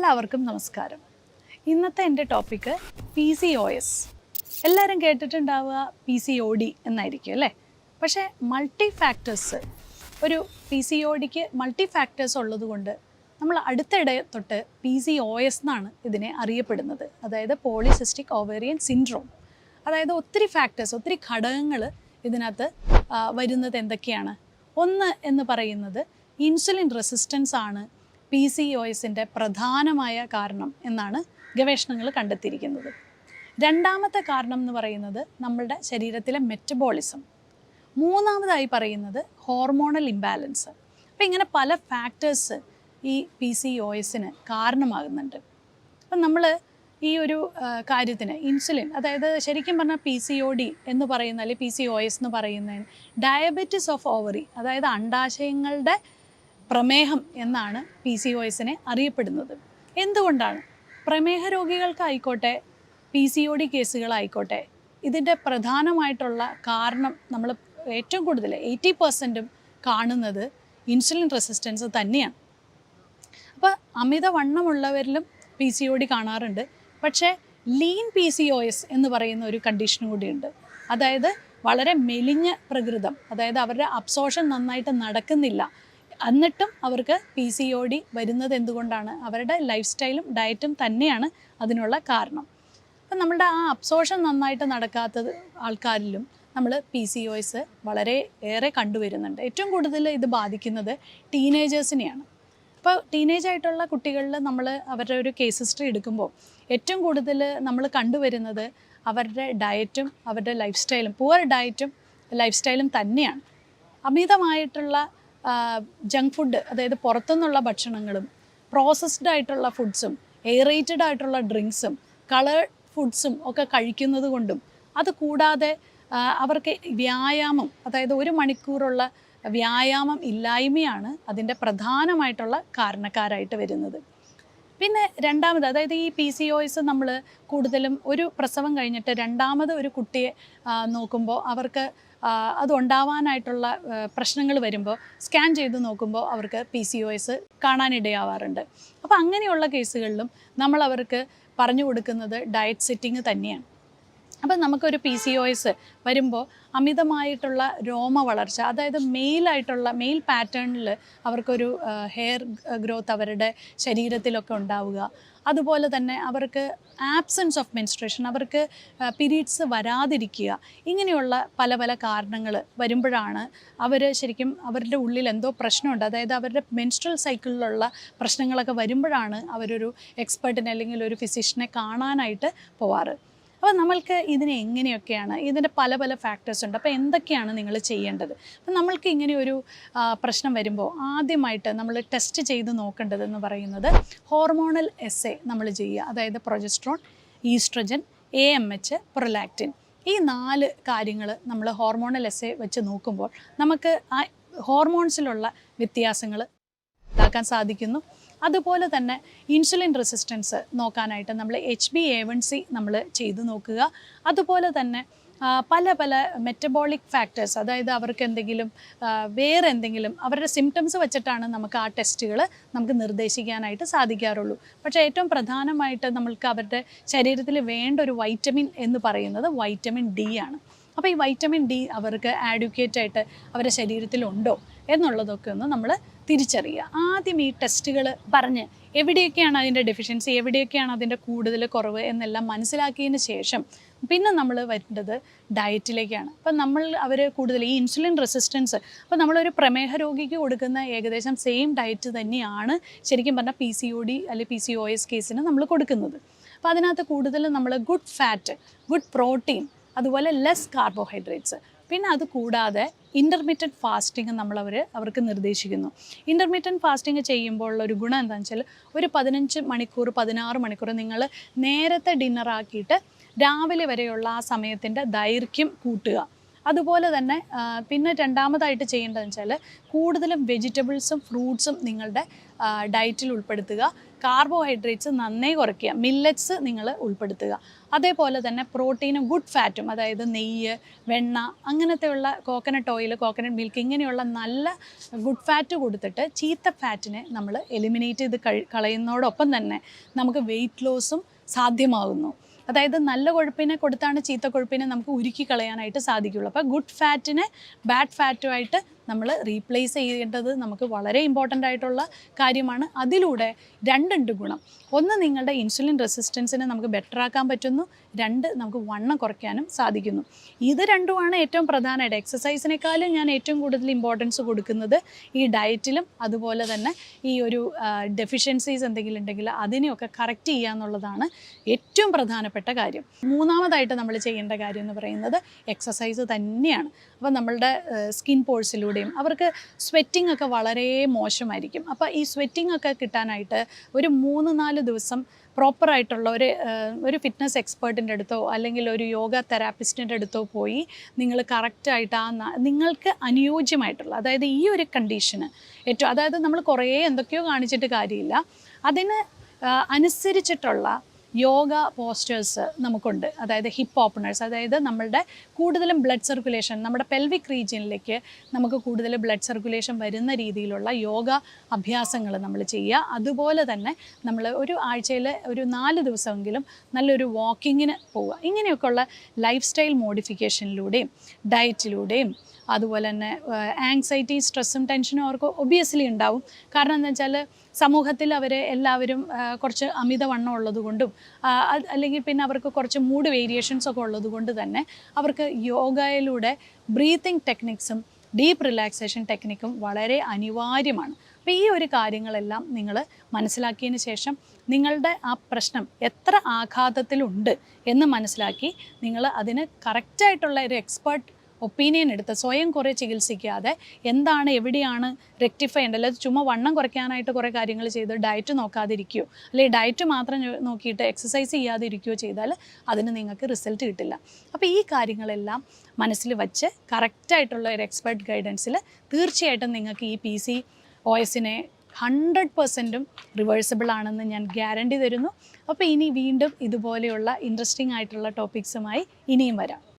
എല്ലാവർക്കും നമസ്കാരം. ഇന്നത്തെ എന്റെ topic P C O S എല്ലാവരും കേട്ടിട്ടുണ്ടാവുക പി സി ഒ ഡി എന്നായിരിക്കും അല്ലേ? പക്ഷേ മൾട്ടി ഫാക്ടേഴ്സ് ഒരു പി സി ഒ ഡിക്ക് മൾട്ടി ഫാക്ടേഴ്സ് ഉള്ളതുകൊണ്ട് നമ്മൾ അടുത്തിടെ തൊട്ട് പി സി ഒ എസ് എന്നാണ് ഇതിനെ അറിയപ്പെടുന്നത്. അതായത് പോളിസിസ്റ്റിക് ഓവേറിയൻ സിൻഡ്രോം അതായത് ഒത്തിരി ഫാക്ടേഴ്സ് ഒത്തിരി ഘടകങ്ങൾ ഇതിനകത്ത് വരുന്നത് എന്തൊക്കെയാണ്? ഒന്ന് എന്ന് പറയുന്നത് ഇൻസുലിൻ റെസിസ്റ്റൻസ് ആണ്. പി സി ഒ എസിന്റെ പ്രധാനമായ കാരണം എന്നാണ് ഗവേഷണങ്ങൾ കണ്ടെത്തിയിരിക്കുന്നത്. രണ്ടാമത്തെ കാരണം എന്ന് പറയുന്നത് നമ്മളുടെ ശരീരത്തിലെ മെറ്റബോളിസം മൂന്നാമതായി പറയുന്നത് ഹോർമോണൽ ഇംബാലൻസ് അപ്പോൾ ഇങ്ങനെ പല ഫാക്ടേഴ്സ് ഈ പി സി ഒ എസിന് കാരണമാകുന്നുണ്ട്. അപ്പം നമ്മൾ ഈ ഒരു കാര്യത്തിന് ഇൻസുലിൻ അതായത് ശരിക്കും പറഞ്ഞാൽ പി സി ഒ ഡി എന്ന് പറയുന്ന അല്ലെങ്കിൽ പി സി ഒ എസ് എന്ന് പറയുന്നതിന് ഡയബറ്റിസ് ഓഫ് ഓവറി അതായത് അണ്ടാശയങ്ങളുടെ പ്രമേഹം എന്നാണ് പി സി ഒ എസിനെ അറിയപ്പെടുന്നത്. എന്തുകൊണ്ടാണ്? പ്രമേഹ രോഗികൾക്കായിക്കോട്ടെ പി സി ഒ ഡി കേസുകളായിക്കോട്ടെ ഇതിന്റെ പ്രധാനമായിട്ടുള്ള കാരണം നമ്മൾ ഏറ്റവും കൂടുതൽ എയ്റ്റി പെർസെന്റും കാണുന്നത് ഇൻസുലിൻ റെസിസ്റ്റൻസ് തന്നെയാണ്. അപ്പോൾ അമിതവണ്ണമുള്ളവരിലും പി സി ഒ ഡി കാണാറുണ്ട്. പക്ഷേ lean P C O S എന്ന് പറയുന്ന ഒരു കണ്ടീഷൻ കൂടിയുണ്ട്. അതായത് വളരെ മെലിഞ്ഞ പ്രകൃതം അതായത് അവരുടെ അബ്സോർഷൻ നന്നായിട്ട് നടക്കുന്നില്ല. എന്നിട്ടും അവർക്ക് പി സി ഒ ഡി വരുന്നത് എന്തുകൊണ്ടാണ്? അവരുടെ ലൈഫ് സ്റ്റൈലും ഡയറ്റും തന്നെയാണ് അതിനുള്ള കാരണം. അപ്പം നമ്മളുടെ ആ അബ്സോർഷൻ നന്നായിട്ട് നടക്കാത്തത് ആൾക്കാരിലും നമ്മൾ പി സി ഒ എസ് വളരെ ഏറെ കണ്ടുവരുന്നുണ്ട്. ഏറ്റവും കൂടുതൽ ഇത് ബാധിക്കുന്നത് ടീനേജേഴ്സിനെയാണ് അപ്പോൾ ടീനേജ് ആയിട്ടുള്ള കുട്ടികളിൽ നമ്മൾ അവരുടെ ഒരു കേസ് ഹിസ്റ്ററി എടുക്കുമ്പോൾ ഏറ്റവും കൂടുതൽ നമ്മൾ കണ്ടുവരുന്നത് അവരുടെ ഡയറ്റും അവരുടെ ലൈഫ് സ്റ്റൈലും പുവർ ഡയറ്റും ലൈഫ് സ്റ്റൈലും തന്നെയാണ്. അമിതമായിട്ടുള്ള ജങ്ക് ഫുഡ് അതായത് പുറത്തുനിന്നുള്ള ഭക്ഷണങ്ങളും പ്രോസസ്ഡ് ആയിട്ടുള്ള ഫുഡ്സും എയറേറ്റഡ് ആയിട്ടുള്ള ഡ്രിങ്ക്സും കളർ ഫുഡ്സും ഒക്കെ കഴിക്കുന്നത് കൊണ്ടും അത് കൂടാതെ അവർക്ക് വ്യായാമം അതായത് ഒരു മണിക്കൂറുള്ള വ്യായാമം ഇല്ലായ്മയാണ് അതിന്റെ പ്രധാനമായിട്ടുള്ള കാരണക്കാരായിട്ട് വരുന്നത്. പിന്നെ രണ്ടാമത് അതായത് ഈ പി സി ഒസ് നമ്മൾ കൂടുതലും ഒരു പ്രസവം കഴിഞ്ഞിട്ട് രണ്ടാമത് ഒരു കുട്ടിയെ നോക്കുമ്പോൾ അവർക്ക് ആ, അത് ഉണ്ടാവാനായിട്ടുള്ള പ്രശ്നങ്ങൾ വരുമ്പോൾ സ്കാൻ ചെയ്ത് നോക്കുമ്പോൾ അവർക്ക് പി സി ഒ എസ് കാണാനിടയാവാറുണ്ട്. അപ്പോൾ അങ്ങനെയുള്ള കേസുകളിലും നമ്മൾ അവർക്ക് പറഞ്ഞു കൊടുക്കുന്നത് ഡയറ്റ് സെറ്റിംഗ് തന്നെയാണ്. അപ്പം നമുക്കൊരു പി സി ഒ എസ് വരുമ്പോൾ അമിതമായിട്ടുള്ള രോമ വളർച്ച അതായത് മെയിലായിട്ടുള്ള മെയിൽ പാറ്റേണിൽ അവർക്കൊരു ഹെയർ ഗ്രോത്ത് അവരുടെ ശരീരത്തിലൊക്കെ ഉണ്ടാവുക. അതുപോലെ തന്നെ അവർക്ക് ആബ്സെൻസ് ഓഫ് മെൻസ്ട്രേഷൻ അവർക്ക് പീരീഡ്സ് വരാതിരിക്കുക. ഇങ്ങനെയുള്ള പല പല കാരണങ്ങൾ വരുമ്പോഴാണ് അവർ ശരിക്കും അവരുടെ ഉള്ളിൽ എന്തോ പ്രശ്നമുണ്ട്. അതായത് അവരുടെ മെൻസ്ട്രൽ സൈക്കിളിലുള്ള പ്രശ്നങ്ങളൊക്കെ വരുമ്പോഴാണ് അവരൊരു എക്സ്പെർട്ടിനെ അല്ലെങ്കിൽ ഒരു ഫിസിഷ്യനെ കാണാനായിട്ട് പോവാറ്. അപ്പോൾ നമ്മൾക്ക് ഇതിനെ എങ്ങനെയൊക്കെയാണ് ഇതിന്റെ പല പല ഫാക്ടേഴ്സ് ഉണ്ട്. അപ്പോൾ എന്തൊക്കെയാണ് നിങ്ങൾ ചെയ്യേണ്ടത്? അപ്പം നമ്മൾക്ക് ഇങ്ങനെ ഒരു പ്രശ്നം വരുമ്പോൾ ആദ്യമായിട്ട് നമ്മൾ ടെസ്റ്റ് ചെയ്ത് നോക്കേണ്ടതെന്ന് പറയുന്നത് ഹോർമോണൽ എസ് നമ്മൾ ചെയ്യുക. അതായത് progesterone oestrogen A M H prolactin ഈ നാല് കാര്യങ്ങൾ നമ്മൾ ഹോർമോണൽ എസ് വെച്ച് നോക്കുമ്പോൾ നമുക്ക് ആ ഹോർമോൺസിലുള്ള വ്യത്യാസങ്ങൾ ഉണ്ടാക്കാൻ സാധിക്കുന്നു. അതുപോലെ തന്നെ ഇൻസുലിൻ റെസിസ്റ്റൻസ് നോക്കാനായിട്ട് നമ്മൾ H B A one C നമ്മൾ ചെയ്തു നോക്കുക. അതുപോലെ തന്നെ പല പല മെറ്റബോളിക് ഫാക്ടേഴ്സ് അതായത് അവർക്ക് എന്തെങ്കിലും വേറെ എന്തെങ്കിലും അവരുടെ സിംറ്റംസ് വെച്ചിട്ടാണ് നമുക്ക് ആ ടെസ്റ്റുകൾ നമുക്ക് നിർദ്ദേശിക്കാനായിട്ട് സാധിക്കാറുള്ളൂ. പക്ഷേ ഏറ്റവും പ്രധാനമായിട്ട് നമ്മൾക്ക് അവരുടെ ശരീരത്തിൽ വേണ്ട ഒരു വൈറ്റമിൻ എന്ന് പറയുന്നത് വൈറ്റമിൻ ഡി ആണ്. അപ്പോൾ ഈ വൈറ്റമിൻ ഡി അവർക്ക് ആഡ്യൂക്കേറ്റ് ആയിട്ട് അവരുടെ ശരീരത്തിലുണ്ടോ എന്നുള്ളതൊക്കെ ഒന്ന് നമ്മൾ തിരിച്ചറിയുക. ആദ്യം ഈ ടെസ്റ്റുകൾ പറഞ്ഞ് എവിടെയൊക്കെയാണ് അതിന്റെ ഡെഫിഷ്യൻസി എവിടെയൊക്കെയാണ് അതിന്റെ കൂടുതൽ കുറവ് എന്നെല്ലാം മനസ്സിലാക്കിയതിന് ശേഷം പിന്നെ നമ്മൾ വരേണ്ടത് ഡയറ്റിലേക്കാണ് അപ്പം നമ്മൾ അവർ കൂടുതൽ ഈ ഇൻസുലിൻ റെസിസ്റ്റൻസ് അപ്പോൾ നമ്മളൊരു പ്രമേഹ രോഗിക്ക് കൊടുക്കുന്ന ഏകദേശം സെയിം ഡയറ്റ് തന്നെയാണ് ശരിക്കും പറഞ്ഞാൽ പി സി ഒ ഡി അല്ലെങ്കിൽ പി സി ഒ എസ് കേസിന് നമ്മൾ കൊടുക്കുന്നത്. അപ്പോൾ അതിനകത്ത് കൂടുതൽ നമ്മൾ ഗുഡ് ഫാറ്റ് ഗുഡ് പ്രോട്ടീൻ അതുപോലെ ലെസ് കാർബോഹൈഡ്രേറ്റ്സ് പിന്നെ അത് കൂടാതെ ഇന്റർമീഡിയറ്റ് ഫാസ്റ്റിംഗ് നമ്മളവർ അവർക്ക് നിർദ്ദേശിക്കുന്നു. ഇന്റർമീഡിയറ്റ് ഫാസ്റ്റിംഗ് ചെയ്യുമ്പോഴുള്ള ഒരു ഗുണം എന്താണെന്ന് വെച്ചാൽ ഒരു പതിനഞ്ച് മണിക്കൂർ പതിനാറ് മണിക്കൂർ നിങ്ങൾ നേരത്തെ ഡിന്നറാക്കിയിട്ട് രാവിലെ വരെയുള്ള ആ സമയത്തിന്റെ ദൈർഘ്യം കൂട്ടുക. അതുപോലെ തന്നെ പിന്നെ രണ്ടാമതായിട്ട് ചെയ്യേണ്ടതെന്ന് വെച്ചാൽ കൂടുതലും വെജിറ്റബിൾസും ഫ്രൂട്ട്സും നിങ്ങളുടെ ഡയറ്റിൽ ഉൾപ്പെടുത്തുക. കാർബോഹൈഡ്രേറ്റ്സ് നന്നേ കുറയ്ക്കുക. മില്ലറ്റ്സ് നിങ്ങൾ ഉൾപ്പെടുത്തുക. അതേപോലെ തന്നെ പ്രോട്ടീനും ഗുഡ് ഫാറ്റും അതായത് നെയ്യ് വെണ്ണ അങ്ങനത്തെയുള്ള കോക്കനട്ട് ഓയിൽ കോക്കനട്ട് മിൽക്ക് ഇങ്ങനെയുള്ള നല്ല ഗുഡ് ഫാറ്റ് കൊടുത്തിട്ട് ചീത്ത ഫാറ്റിനെ നമ്മൾ എലിമിനേറ്റ് ചെയ്ത് കളയുന്നതോടൊപ്പം തന്നെ നമുക്ക് വെയിറ്റ് ലോസും സാധ്യമാകുന്നു. അതായത് നല്ല കൊഴുപ്പിനെ കൊടുത്താണ് ചീത്ത കൊഴുപ്പിനെ നമുക്ക് ഉരുക്കി കളയാനായിട്ട് സാധിക്കുള്ളൂ. അപ്പോൾ ഗുഡ് ഫാറ്റിനെ ബാഡ് ഫാറ്റുമായിട്ട് നമ്മൾ റീപ്ലേസ് ചെയ്യേണ്ടത് നമുക്ക് വളരെ ഇമ്പോർട്ടന്റ് ആയിട്ടുള്ള കാര്യമാണ്. അതിലൂടെ രണ്ടുണ്ട് ഗുണം. ഒന്ന് നിങ്ങളുടെ ഇൻസുലിൻ റെസിസ്റ്റൻസിനെ നമുക്ക് ബെറ്റർ ആക്കാൻ പറ്റുന്നു. രണ്ട് നമുക്ക് വണ്ണം കുറയ്ക്കാനും സാധിക്കുന്നു. ഇത് രണ്ടുമാണ് ഏറ്റവും പ്രധാനമായിട്ട്. എക്സസൈസിനേക്കാളും ഞാൻ ഏറ്റവും കൂടുതൽ ഇമ്പോർട്ടൻസ് കൊടുക്കുന്നത് ഈ ഡയറ്റിലും അതുപോലെ തന്നെ ഈ ഒരു ഡെഫിഷ്യൻസീസ് എന്തെങ്കിലും ഉണ്ടെങ്കിൽ അതിനെയൊക്കെ കറക്റ്റ് ചെയ്യുക എന്നുള്ളതാണ് ഏറ്റവും പ്രധാനപ്പെട്ട കാര്യം. മൂന്നാമതായിട്ട് നമ്മൾ ചെയ്യേണ്ട കാര്യം എന്ന് പറയുന്നത് എക്സസൈസ് തന്നെയാണ്. അപ്പോൾ നമ്മളുടെ സ്കിൻ പോഴ്സിലൂടെയും അവർക്ക് സ്വെറ്റിംഗ് ഒക്കെ വളരെ മോശമായിരിക്കും. അപ്പോൾ ഈ സ്വെറ്റിംഗ് ഒക്കെ കിട്ടാനായിട്ട് ഒരു മൂന്ന് നാല് ദിവസം പ്രോപ്പറായിട്ടുള്ള ഒരു ഒരു ഫിറ്റ്നസ് എക്സ്പേർട്ടിന്റെ അടുത്തോ അല്ലെങ്കിൽ ഒരു യോഗ തെറാപ്പിസ്റ്റിന്റെ അടുത്തോ പോയി നിങ്ങൾ കറക്റ്റായിട്ട് ആ നിങ്ങൾക്ക് അനുയോജ്യമായിട്ടുള്ള അതായത് ഈ ഒരു കണ്ടീഷന് ഏറ്റവും അതായത് നമ്മൾ കുറേ എന്തൊക്കെയോ കാണിച്ചിട്ട് കാര്യമില്ല. അതിന് അനുസരിച്ചിട്ടുള്ള യോഗ പോസ്റ്റേഴ്സ് നമുക്കുണ്ട്. അതായത് ഹിപ്പ് ഓപ്പണേഴ്സ് അതായത് നമ്മളുടെ കൂടുതലും ബ്ലഡ് സർക്കുലേഷൻ നമ്മുടെ പെൽവിക് റീജിയനിലേക്ക് നമുക്ക് കൂടുതൽ ബ്ലഡ് സർക്കുലേഷൻ വരുന്ന രീതിയിലുള്ള യോഗ അഭ്യാസങ്ങൾ നമ്മൾ ചെയ്യുക. അതുപോലെ തന്നെ നമ്മൾ ഒരു ആഴ്ചയിൽ ഒരു നാല് ദിവസമെങ്കിലും നല്ലൊരു വാക്കിങ്ങിന് പോവുക. ഇങ്ങനെയൊക്കെയുള്ള ലൈഫ് സ്റ്റൈൽ മോഡിഫിക്കേഷനിലൂടെയും ഡയറ്റിലൂടെയും അതുപോലെ തന്നെ ആങ്സൈറ്റി സ്ട്രെസ്സും ടെൻഷനും അവർക്ക് ഒബിയസ്ലി ഉണ്ടാവും. കാരണം എന്താ വെച്ചാൽ സമൂഹത്തിൽ അവർ എല്ലാവരും കുറച്ച് അമിതവണ്ണം ഉള്ളതുകൊണ്ടും അല്ലെങ്കിൽ പിന്നെ അവർക്ക് കുറച്ച് മൂഡ് വേരിയേഷൻസ് ഒക്കെ ഉള്ളതുകൊണ്ട് തന്നെ അവർക്ക് യോഗയിലൂടെ ബ്രീത്തിങ് ടെക്നിക്സും ഡീപ്പ് റിലാക്സേഷൻ ടെക്നിക്കും വളരെ അനിവാര്യമാണ്. അപ്പോൾ ഈ ഒരു കാര്യങ്ങളെല്ലാം നിങ്ങൾ മനസ്സിലാക്കിയതിന് ശേഷം നിങ്ങളുടെ ആ പ്രശ്നം എത്ര ആഘാതത്തിലുണ്ട് എന്ന് മനസ്സിലാക്കി നിങ്ങൾ അതിന് കറക്റ്റായിട്ടുള്ള ഒരു എക്സ്പേർട്ട് ഒപ്പീനിയൻ എടുത്ത് സ്വയം കുറേ ചികിത്സിക്കാതെ എന്താണ് എവിടെയാണ് റെക്ടിഫൈ ചെയ്യേണ്ടത്? അല്ലാതെ ചുമ്മാ വണ്ണം കുറയ്ക്കാനായിട്ട് കുറേ കാര്യങ്ങൾ ചെയ്ത് ഡയറ്റ് നോക്കാതിരിക്കുകയോ അല്ലെങ്കിൽ ഡയറ്റ് മാത്രം നോക്കിയിട്ട് എക്സസൈസ് ചെയ്യാതിരിക്കുകയോ ചെയ്താൽ അതിന് നിങ്ങൾക്ക് റിസൾട്ട് കിട്ടില്ല. അപ്പോൾ ഈ കാര്യങ്ങളെല്ലാം മനസ്സിൽ വച്ച് കറക്റ്റായിട്ടുള്ള ഒരു എക്സ്പെർട്ട് ഗൈഡൻസിൽ തീർച്ചയായിട്ടും നിങ്ങൾക്ക് ഈ പി സി ഒ എസിനെ ഹൺഡ്രഡ് പെർസെന്റും റിവേഴ്സിബിൾ ആണെന്ന് ഞാൻ ഗ്യാരണ്ടി തരുന്നു. അപ്പോൾ ഇനി വീണ്ടും ഇതുപോലെയുള്ള ഇൻട്രസ്റ്റിംഗ് ആയിട്ടുള്ള ടോപ്പിക്സുമായി ഇനിയും വരാം.